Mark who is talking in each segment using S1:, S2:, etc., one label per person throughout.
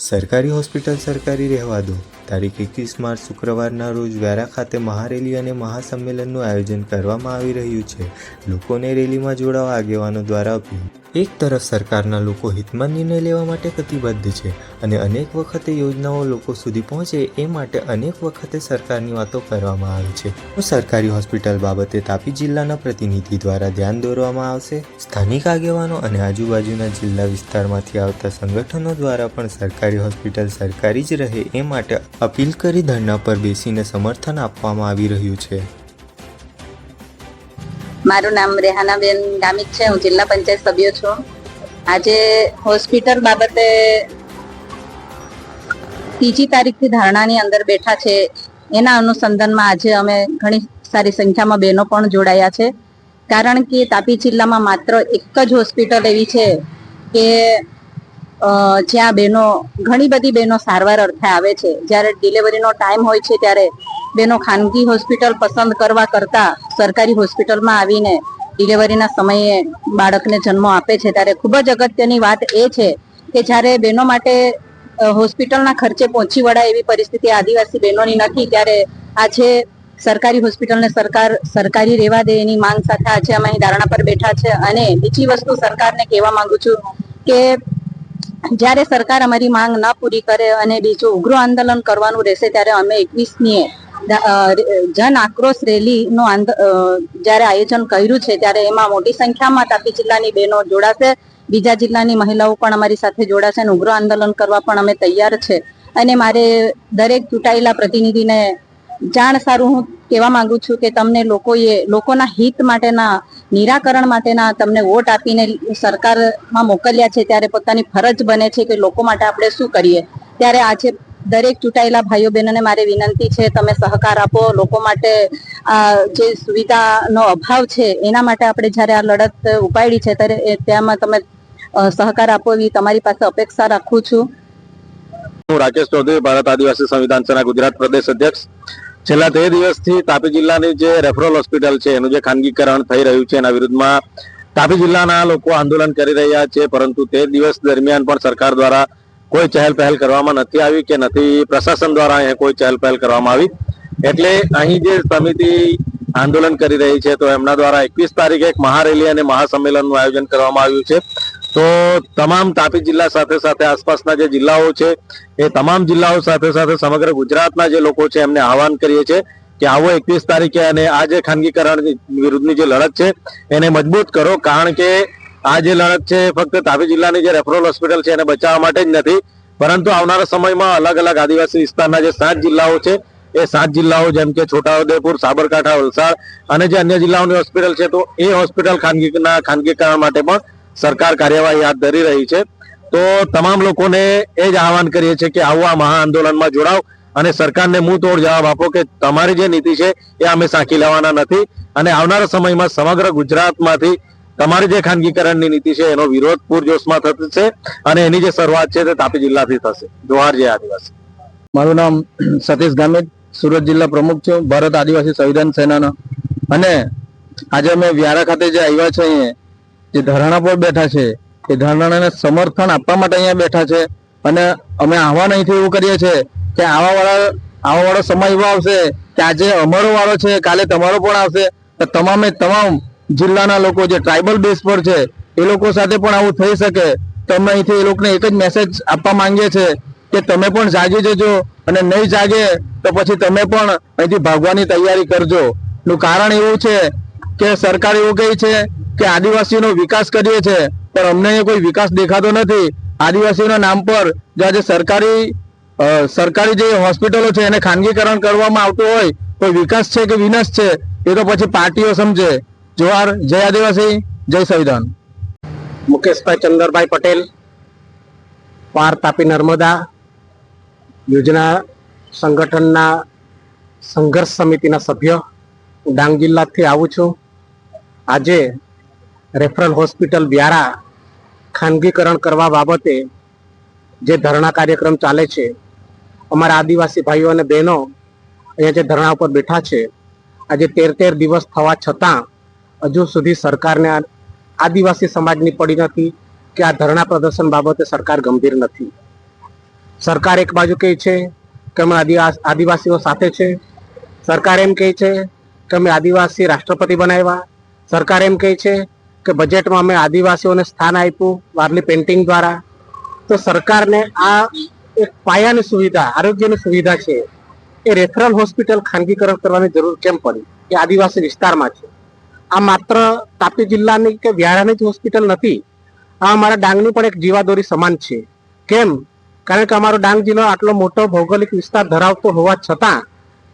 S1: સરકારી હોસ્પિટલ સરકારી રહેવા દો. તારીખ એકવીસ માર્ચ શુક્રવારના રોજ વ્યારા ખાતે મહારેલી અને મહાસંમેલનનું આયોજન કરવામાં આવી રહ્યું છે. લોકોને રેલીમાં જોડાવા આગેવાનો દ્વારા અપીલ એક તરફ સરકારના લોકો હિતમાં નિર્ણય લેવા માટે કટિબદ્ધ છે અને અનેક વખતે યોજનાઓ લોકો સુધી પહોંચે એ માટે અનેક વખતે સરકારની વાતો કરવામાં આવે છે. તો સરકારી હોસ્પિટલ બાબતે તાપી જિલ્લાના પ્રતિનિધિ દ્વારા ધ્યાન દોરવામાં આવશે. સ્થાનિક આગેવાનો અને આજુબાજુના જિલ્લા વિસ્તારમાંથી આવતા સંગઠનો દ્વારા પણ સરકારી હોસ્પિટલ સરકારી જ રહે એ માટે અપીલ કરી ધરણા પર બેસીને સમર્થન આપવામાં આવી રહ્યું છે.
S2: મારું નામ રેહાનાબેન ગામિત છે, હું જિલ્લા પંચાયત સભ્ય છું. આજે હોસ્પિટલ બાબતે ત્રીજી તારીખથી ધારણાની અંદર બેઠા છે. એના અનુસંધાનમાં આજે અમે ઘણી સારી સંખ્યામાં બહેનો પણ જોડાયા છે. કારણ કે તાપી જિલ્લામાં માત્ર એક જ હોસ્પિટલ એવી છે કે જ્યાં બહેનો, ઘણી બધી બહેનો સારવાર અર્થે આવે છે. જ્યારે ડિલિવરીનો ટાઈમ હોય છે, ત્યારે બહેનો ખાનગી હોસ્પિટલ પસંદ કરવા કરતા સરકારી હોસ્પિટલમાં આવીને ડિલિવરીના સમયે બાળકને જન્મ આપે છે. ત્યારે ખૂબ જ અગત્યની વાત એ છે કે જ્યારે બહેનો માટે હોસ્પિટલના ખર્ચે પહોંચી વળાય એવી પરિસ્થિતિ આદિવાસી બહેનોની નથી, ત્યારે આજે સરકારી હોસ્પિટલને સરકાર સરકારી રહેવા દે એની માંગ સાથે આજે અમે અહીં ધારણા પર બેઠા છે. અને બીજી વસ્તુ સરકારને કહેવા માંગુ છું કે જ્યારે સરકાર અમારી માંગ ન પૂરી કરે અને બીજું ઉગ્ર આંદોલન કરવાનું રહેશે, ત્યારે અમે એકવીસમીએ જન આક્રોશ રેલીનું જ્યારે આયોજન કર્યું છે, ત્યારે એમાં મોટી સંખ્યામાં તાપી જિલ્લાની બહેનો જોડાશે. બીજા જિલ્લાની મહિલાઓ પણ અમારી સાથે જોડાશે અને ઉગ્ર આંદોલન કરવા પણ અમે તૈયાર છે. અને મારે દરેક ચૂંટાયેલા પ્રતિનિધિને જાણ સારું હું કહેવા માંગુ છું કે તમને લોકોએ, લોકોના હિત માટેના, નિરાકરણ માટેના તમને વોટ આપીને સરકારમાં મોકલ્યા છે, ત્યારે પોતાની ફરજ બને છે કે લોકો માટે આપણે શું કરીએ. ત્યારે આજે દરેક ચૂંટાયેલા ભાઈઓ બહેનોને મારી વિનંતી છે, તમે સહકાર આપો. લોકો માટે જે સુવિધાનો અભાવ છે, એના માટે આપણે જ્યારે આ લડત ઉપાડી છે, ત્યારે તેમાં તમે સહકાર આપો એવી તમારી પાસે અપેક્ષા રાખું છું.
S3: હું રાકેશ ચૌધરી, ભારત આદિવાસી સંવિધાન સેના ગુજરાત પ્રદેશ અધ્યક્ષ. છેલ્લા તે દિવસથી તાપી જિલ્લાની જે રેફરલ હોસ્પિટલ છે, એનું જે ખાનગીકરણ થઈ રહ્યું છે, એના વિરુદ્ધમાં તાપી જિલ્લાના લોકો આંદોલન કરી રહ્યા છે, પરંતુ તે દિવસ દરમિયાન પણ સરકાર દ્વારા કોઈ ચહેલ પહેલ કરવામાં નથી આવી કે નથી, પ્રશાસન દ્વારા અહીંયા કોઈ ચહેલ પહેલ કરવામાં આવી. એટલે અહીં જે સમિતિ આંદોલન કરી રહી છે, તો એમના દ્વારા એકવીસ તારીખે એક મહારેલી અને મહાસંમેલનનું આયોજન કરવામાં આવ્યું છે. તો તમામ તાપી જિલ્લા સાથે સાથે આસપાસના જે જિલ્લાઓ છે, એ તમામ જિલ્લાઓ સાથે સાથે સમગ્ર ગુજરાતના જે લોકો છે, એમને આહવાન કરીએ છીએ કે આવો એકવીસ તારીખે અને આ જે ખાનગીકરણ વિરુદ્ધની જે લડત છે, એને મજબૂત કરો, કારણ કે આ જે લડત છે ફક્ત તાપી જિલ્લાની જે રેફરલ હોસ્પિટલ છે એને બચાવવા માટે જ નથી, પરંતુ આવનારા સમયમાં અલગ અલગ આદિવાસી વિસ્તારના જે સાત જિલ્લાઓ છે, એ સાત જિલ્લાઓ જેમ કે છોટાઉદેપુર, સાબરકાંઠા, વલસાડ અને જે અન્ય જિલ્લાઓની હોસ્પિટલ છે, તો એ હોસ્પિટલ ખાનગીના ખાનગીકરણ માટે પણ સરકાર કાર્યવાહી હાથ ધરી રહી છે. તો તમામ લોકોને એ જ આહવાન કરીએ છીએ કે આવો આ મહા આંદોલનમાં જોડાવ અને સરકારને મુંહ તોડ જવાબ આપો કે તમારી જે નીતિ છે એ અમે સાંકી લેવાના નથી અને આવનારા સમયમાં સમગ્ર ગુજરાતમાંથી તમારી જે ખાનગીકરણની નીતિ છે, એનો વિરોધ પૂરજોશમાં છે અને એની જે શરૂઆત છે તે તાપી જિલ્લાથી થશે. જોહાર જય આદિવાસી.
S4: મારું નામ સતીશ ગામિત, સુરત જિલ્લા પ્રમુખ છું, ભારત આદિવાસી સંવિધાન સેનાનો. અને આજે અમે વ્યારા ખાતે જે આવ્યા છે અહીંયા, જે ધરણા પર બેઠા છે, એ ધરણાને સમર્થન આપવા માટે અહીંયા બેઠા છે. અને અમે આહવાન અહીંથી એવું કરીએ છીએ કે આવા વાળા, આવા વાળો સમય એવો આવશે કે આજે અમારો વાળો છે, કાલે તમારો પણ આવશે. તો તમામે તમામ જિલ્લાના લોકો જે ટ્રાઇબલ બેઝ પર છે, એ લોકો સાથે પણ આવું થઈ શકે. તો અમે અહીંથી એ લોકોને એક જ મેસેજ આપવા માંગીએ છીએ કે તમે પણ જાગી જજો અને નહીં જાગે તો પછી તમે પણ અહીંથી ભાગવાની તૈયારી કરજો. નું કારણ એવું છે કે સરકાર એવું કહે છે કે આદિવાસીઓનો વિકાસ કરીએ છે, પણ અમને અહીંયા કોઈ વિકાસ દેખાતો નથી. આદિવાસીઓના નામ પર જો આજે સરકારી સરકારી જે હોસ્પિટલો છે એને ખાનગીકરણ કરવામાં આવતું હોય, તો વિકાસ છે કે વિનાશ છે? એ તો પછી પાર્ટીઓ સમજે. જોહાર, જય આદિવાસી, જય સંવિધાન.
S3: મુકેશભાઈ ચંદરભાઈ પટેલ, પાર તાપી નર્મદા યોજના સંગઠનના સંઘર્ષ સમિતિના સભ્ય. હું ડાંગ જિલ્લાથી આવું છું. આજે રેફરલ હોસ્પિટલ વ્યારા ખાનગીકરણ કરવા બાબતે જે ધરણા કાર્યક્રમ ચાલે છે, અમારા આદિવાસી ભાઈઓ અને બહેનો અહીંયા જે ધરણા ઉપર બેઠા છે, આજે તેર તેર દિવસ થવા છતાં હજુ સુધી સરકારને આદિવાસી સમાજની પડી નથી કે આ ધરણા પ્રદર્શન બાબતે સરકાર ગંભીર નથી.
S5: સરકાર એક બાજુ કહે છે કે અમે આદિવાસ- આદિવાસીઓ સાથે છે. સરકાર એમ કહે છે કે અમે આદિવાસી રાષ્ટ્રપતિ બનાવ્યા. સરકાર એમ કહે છે કે બજેટમાં અમે આદિવાસીઓને સ્થાન આપ્યું વારલી પેન્ટિંગ દ્વારા. તો સરકારને આ એક પાયાની સુવિધા, આરોગ્યની સુવિધા છે. એ રેફરલ હોસ્પિટલ ખાનગીકરણ કરવાની જરૂર કેમ પડી? એ આદિવાસી વિસ્તારમાં છે. આ માત્ર તાપી જિલ્લાની કે વ્યારાની જ હોસ્પિટલ નથી, આ અમારા ડાંગની પણ એક જીવાદોરી સમાન છે. કેમ? કારણ કે અમારો ડાંગ જિલ્લો આટલો મોટો ભૌગોલિક વિસ્તાર ધરાવતો હોવા છતાં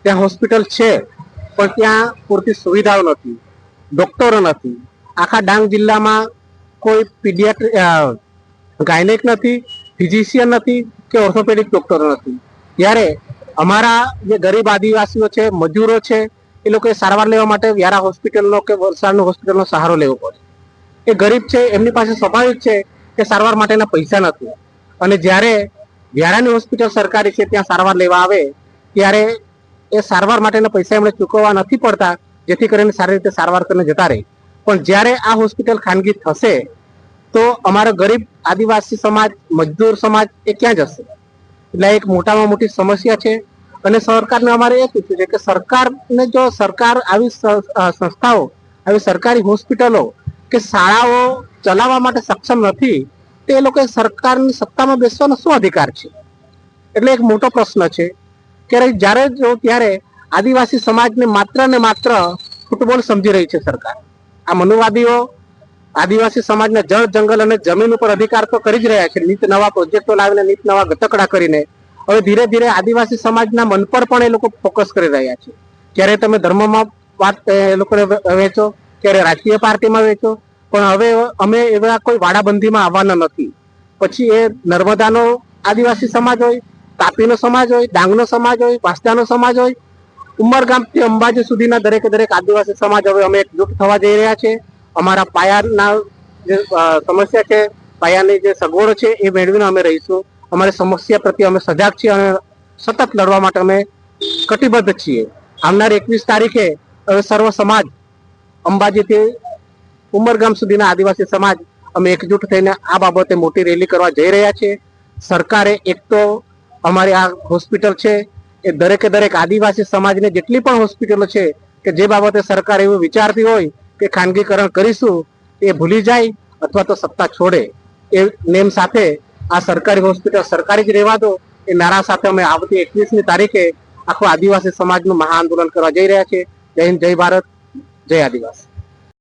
S5: ત્યાં હોસ્પિટલ છે, પણ ત્યાં પૂરતી સુવિધાઓ નથી, ડોક્ટરો નથી. આખા ડાંગ જિલ્લામાં કોઈ પીડિયાટ્રી ગાયનેક નથી, ફિઝિશિયન નથી કે ઓર્થોપેડિક ડોક્ટરો નથી. ત્યારે અમારા જે ગરીબ આદિવાસીઓ છે, મજૂરો છે એ લોકોએ સારવાર લેવા માટે વ્યારા હોસ્પિટલનો કે વલસાડનો હોસ્પિટલનો સહારો લેવો પડે. એ ગરીબ છે, એમની પાસે સ્વાભાવિક છે કે સારવાર માટેના પૈસા નથી. અને જ્યારે વ્યારાની હોસ્પિટલ સરકારી છે, ત્યાં સારવાર લેવા આવે, ત્યારે એ સારવાર માટેના પૈસા એમણે ચૂકવવા નથી પડતા, જેથી કરીને સારી રીતે સારવાર કરીને જતા રહે. પણ જ્યારે આ હોસ્પિટલ ખાનગી થશે, તો અમારો ગરીબ આદિવાસી સમાજ, મજદૂર સમાજ એ ક્યાં જશે? એટલે એક મોટામાં મોટી સમસ્યા છે. અને સરકારને અમારે એ પૂછ્યું છે કે સરકારને જો સરકાર આવી સંસ્થાઓ, આવી સરકારી હોસ્પિટલો કે શાળાઓ ચલાવવા માટે સક્ષમ નથી, તે લોકો સરકારની સત્તામાં બેસવાનો શું અધિકાર છે? એટલે એક મોટો પ્રશ્ન છે કે જ્યારે જો ત્યારે આદિવાસી સમાજને માત્ર ને માત્ર ફૂટબોલ સમજી રહી છે સરકાર. આ મનુવાદીઓ આદિવાસી સમાજને જળ, જંગલ અને જમીન ઉપર અધિકાર તો કરી જ રહ્યા છે. નીત નવા પ્રોજેક્ટો લાવીને, નીત નવા ગતકડા કરીને હવે ધીરે ધીરે આદિવાસી સમાજના મન પર પણ એ લોકો ફોકસ કરી રહ્યા છે. ક્યારે તમે ધર્મમાં વાત, એ લોકોને વેચો, ક્યારે રાજકીય પાર્ટીમાં વેચો, પણ હવે અમે એવા કોઈ વાડાબંધીમાં આવવાના નથી. પછી એ નર્મદાનો આદિવાસી સમાજ હોય, તાપીનો સમાજ હોય, ડાંગનો સમાજ હોય, વાંસદાનો સમાજ હોય, ઉમરગામથી અંબાજી સુધીના દરેકે, દરેક આદિવાસી સમાજ હવે અમે એકજૂટ થવા જઈ રહ્યા છે. અમારા પાયાના જે સમસ્યા છે, પાયાની જે સગવડો છે એ મેળવીને અમે રહીશું. અમારી સમસ્યા પ્રત્યે અમે સજાગ છીએ અને સતત લડવા માટે અમે કટિબદ્ધ છીએ. આવનાર એકવીસ તારીખે હવે સર્વ સમાજ અંબાજીથી ઉમરગામ સુધીના આદિવાસી સમાજ અમે એકજૂટ થઈને આ બાબતે મોટી રેલી કરવા જઈ રહ્યા છીએ. સરકારે એક તો અમારી આ હોસ્પિટલ છે, એ દરેકે દરેક આદિવાસી સમાજને જેટલી પણ હોસ્પિટલો છે, કે જે બાબતે સરકાર એવું વિચારતી હોય કે ખાનગીકરણ કરીશું, એ ભૂલી જાય અથવા તો સત્તા છોડે. એ નેમ સાથે આ સરકારી હોસ્પિટલ સરકારી જ રહેવા દો. એ નારા સાથે અમે આવતી એકવીસમી તારીખે આખું આદિવાસી સમાજનું મહા આંદોલન કરવા જઈ રહ્યા છે જય હિન્દ, જય ભારત, જય આદિવાસી.